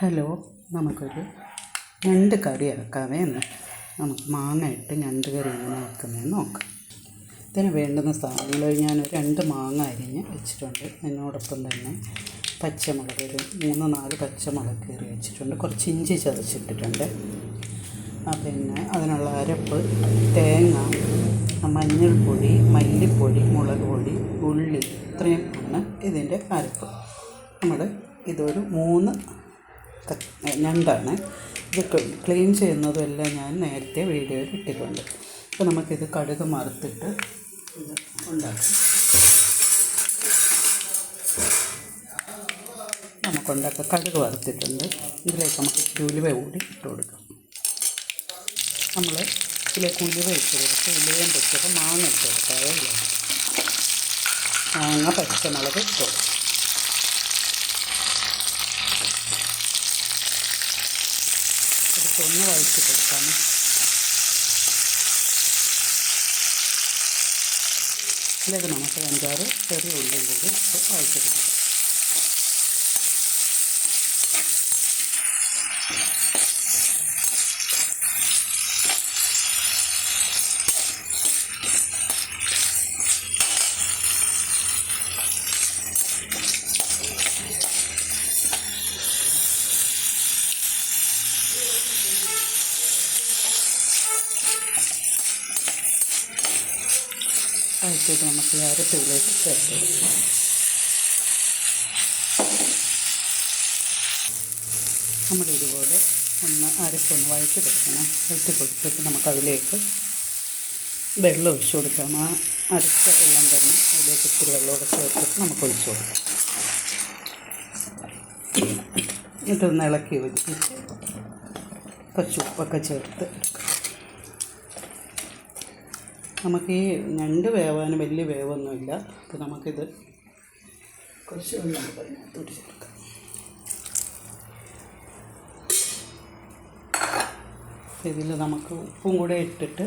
Hello നമുക്കൊരു ഞണ്ട് കറി ആക്കാമേ എന്ന്. നമുക്ക് മാങ്ങ ഇട്ട് ഞണ്ട് കറി എങ്ങനെ ആക്കുന്നതെന്ന് നോക്കാം. ഇതിന് വേണ്ടുന്ന സാധനങ്ങൾ ഞാൻ രണ്ട് മാങ്ങ അരിഞ്ഞ് വെച്ചിട്ടുണ്ട്. അതിനോടൊപ്പം തന്നെ പച്ചമുളക് ഒരു മൂന്ന് നാല് പച്ചമുളക് കയറി വെച്ചിട്ടുണ്ട്. കുറച്ച് ഇഞ്ചി ചതച്ചിട്ടിട്ടുണ്ട്. പിന്നെ അതിനുള്ള അരപ്പ് തേങ്ങ മഞ്ഞൾപ്പൊടി മല്ലിപ്പൊടി മുളക് പൊടി ഉള്ളി ഇത്രയും ആണ് ഇതിന്റെ അരപ്പ്. നമ്മൾ ഇതൊരു മൂന്ന് ഞണ്ടാണ്. ഇത് ക്ലീൻ ചെയ്യുന്നതും എല്ലാം ഞാൻ നേരത്തെ വീഡിയോയിൽ ഇട്ടിട്ടുണ്ട്. അപ്പോൾ നമുക്കിത് കടുക് മറുത്തിട്ട് ഇത് ഉണ്ടാക്കാം. നമുക്കുണ്ടാക്കാം കടുക് വറുത്തിട്ടുണ്ട്. ഇതിലേക്ക് നമുക്ക് ഉലുവ കൂടി ഇട്ട് കൊടുക്കാം. നമ്മൾ ഇതിലേക്ക് ഉലുവ ഇട്ട് കൊടുത്ത് ഉലുവയും വെച്ചപ്പോൾ മാങ്ങ ഇട്ട് കൊടുക്കാം മാങ്ങ പച്ചമുളക് ഇട്ട് കൊടുക്കും. ഇതൊന്ന് വഴറ്റി കൊടുക്കാം ഇതിലേക്ക് നമുക്ക് അഞ്ചാറ് ചെറിയ ഉള്ളിയും കൂടി വഴറ്റി കൊടുക്കാം. വഴറ്റിയിട്ട് നമുക്ക് ഈ അരപ്പിലേക്ക് ചേർത്ത് നമ്മൾ ഇതുപോലെ ഒന്ന് അരപ്പൊന്ന് വഴറ്റി കൊടുക്കണം വഴറ്റി കൊടുത്തിട്ട് നമുക്കതിലേക്ക് വെള്ളം ഒഴിച്ചു കൊടുക്കാം. ആ അരച്ച വെള്ളം തന്നെ അതിലേക്ക് ഇത്തിരി വെള്ളമൊക്കെ ചേർത്തിട്ട് നമുക്ക് ഒഴിച്ചു കൊടുക്കാം. ഇതൊന്ന് ഇളക്കി ഒഴിച്ചിട്ട് കുറച്ച് ഉപ്പൊക്കെ ചേർത്ത് നമുക്ക് ഈ ഞണ്ട് വേവാൻ വലിയ വേവൊന്നുമില്ല. അപ്പോൾ നമുക്കിത് കുറച്ച് വെള്ളം ചേർക്കാം. ഇതിൽ നമുക്ക് ഉപ്പും കൂടെ ഇട്ടിട്ട്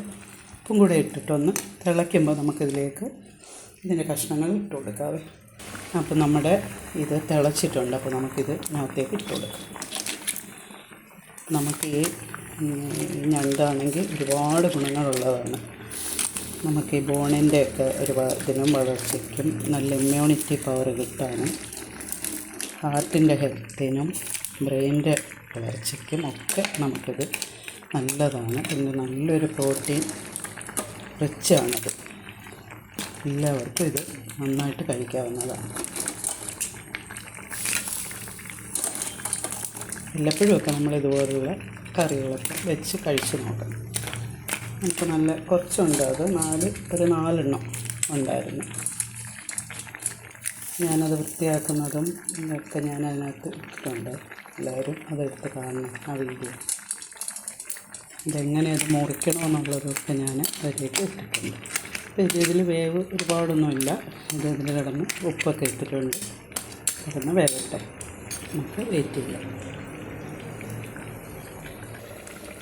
ഉപ്പും കൂടെ ഇട്ടിട്ടൊന്ന് തിളയ്ക്കുമ്പോൾ നമുക്കിതിലേക്ക് ഇതിന്റെ കഷ്ണങ്ങൾ ഇട്ട് കൊടുക്കാവേ അപ്പോൾ നമ്മുടെ ഇത് തിളച്ചിട്ടുണ്ട്. അപ്പോൾ നമുക്കിത് ഇതിനകത്തേക്ക് ഇട്ട് കൊടുക്കാം. നമുക്ക് ഈ ഞണ്ടാണെങ്കിൽ ഒരുപാട് ഗുണങ്ങളുള്ളതാണ്. നമുക്ക് ഈ ബോണിന്റെ ഒക്കെ ഒരു ഇതിനും വളർച്ചയ്ക്കും നല്ല ഇമ്മ്യൂണിറ്റി പവർ കിട്ടാനും ഹാർട്ടിന്റെ ഹെൽത്തിനും ബ്രെയിനിന്റെ വളർച്ചയ്ക്കും ഒക്കെ നമുക്കിത് നല്ലതാണ്. പിന്നെ നല്ലൊരു പ്രോട്ടീൻ റിച്ചാണത്. എല്ലാവർക്കും ഇത് നന്നായിട്ട് കഴിക്കാവുന്നതാണ്. വല്ലപ്പോഴുമൊക്കെ നമ്മൾ ഇതുപോലുള്ള കറികളൊക്കെ വെച്ച് കഴിച്ചു നോക്കണം. നമുക്ക് നല്ല കുറച്ചുണ്ട് അത് നാല് ഒരു നാലെണ്ണം ഉണ്ടായിരുന്നു. ഞാനത് വൃത്തിയാക്കുന്നതും ഒക്കെ ഞാൻ അതിനകത്ത് ഇട്ടിട്ടുണ്ട്. എല്ലാവരും അതെടുത്ത് കാണണം ആ വീഡിയോ. ഇതെങ്ങനെ ഇത് മുറിക്കണമെന്നുള്ളതൊക്കെ ഞാൻ അതിലേക്ക് ഇട്ടിട്ടുണ്ട്. അപ്പോൾ ഇത് ഇതിൽ വേവ് ഒരുപാടൊന്നുമില്ല. ഇത് ഇതിൽ കിടന്ന് ഉപ്പൊക്കെ ഇട്ടിട്ടുണ്ട്. കിടന്ന് വേവട്ടെ. നമുക്ക് വെയിറ്റ് ചെയ്യാം.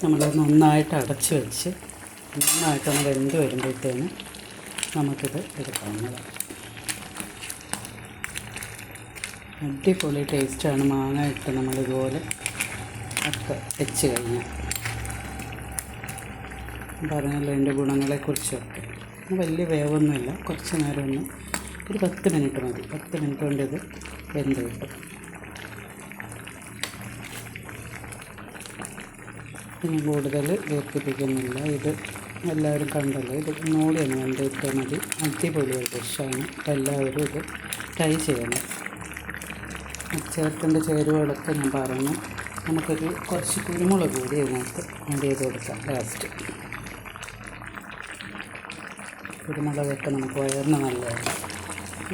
നമ്മൾ നന്നായിട്ട് അടച്ച് വെച്ച് നന്നായിട്ടൊന്ന് വെന്ത് വരുമ്പോഴത്തേന് നമുക്കിത് എടുക്കാവുന്നതാണ് അടിപൊളി ടേസ്റ്റാണ്. മാങ്ങ ഇട്ട് നമ്മളിതുപോലെ ഒക്കെ വെച്ച് കഴിഞ്ഞാൽ. പറഞ്ഞല്ലോ അതിന്റെ ഗുണങ്ങളെക്കുറിച്ചൊക്കെ. വലിയ വേവൊന്നുമില്ല. കുറച്ച് നേരം ഒന്ന് ഒരു പത്ത് മിനിറ്റ് മതി. പത്ത് മിനിറ്റ് കൊണ്ട് ഇത് വെന്ത് കിട്ടും. ഇനി കൂടുതൽ ദീർഘിപ്പിക്കുന്നില്ല ഇത് എല്ലാവരും കണ്ടല്ലോ. ഇത് ഒന്ന് കണ്ടിട്ടാൽ മതി. അടിപൊളി ഒരു ഡിഷാണ് എല്ലാവരും ഇത് ട്രൈ ചെയ്യണം. ചേർക്കേണ്ട ചേരുവകളൊക്കെ ഞാൻ പറഞ്ഞു നമുക്കൊരു കുറച്ച് കുരുമുളക് കൂടി ഇതിനകത്ത് ആഡ് ചെയ്ത് കൊടുക്കാം. ലാസ്റ്റ് കുരുമുളകൊക്കെ നമുക്ക് വയറിന് നല്ലതാണ്.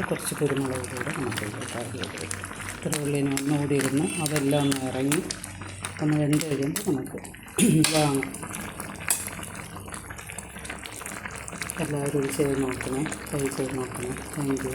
കുറച്ച് കുരുമുളക് കൂടെ നമുക്ക് ആഡ് ചെയ്ത് ഇത്ര ഉള്ളിന് ഒന്നുകൂടി ഇരുന്ന് അതെല്ലാം ഒന്ന് ഇറങ്ങി ഒന്ന് വെന്ത് കഴിയുമ്പോൾ നമുക്ക് വാങ്ങാം. എല്ലാവരും ചെയ്ത് നോക്കണേ ട്രൈ ചെയ്ത് നോക്കണേ. Thank you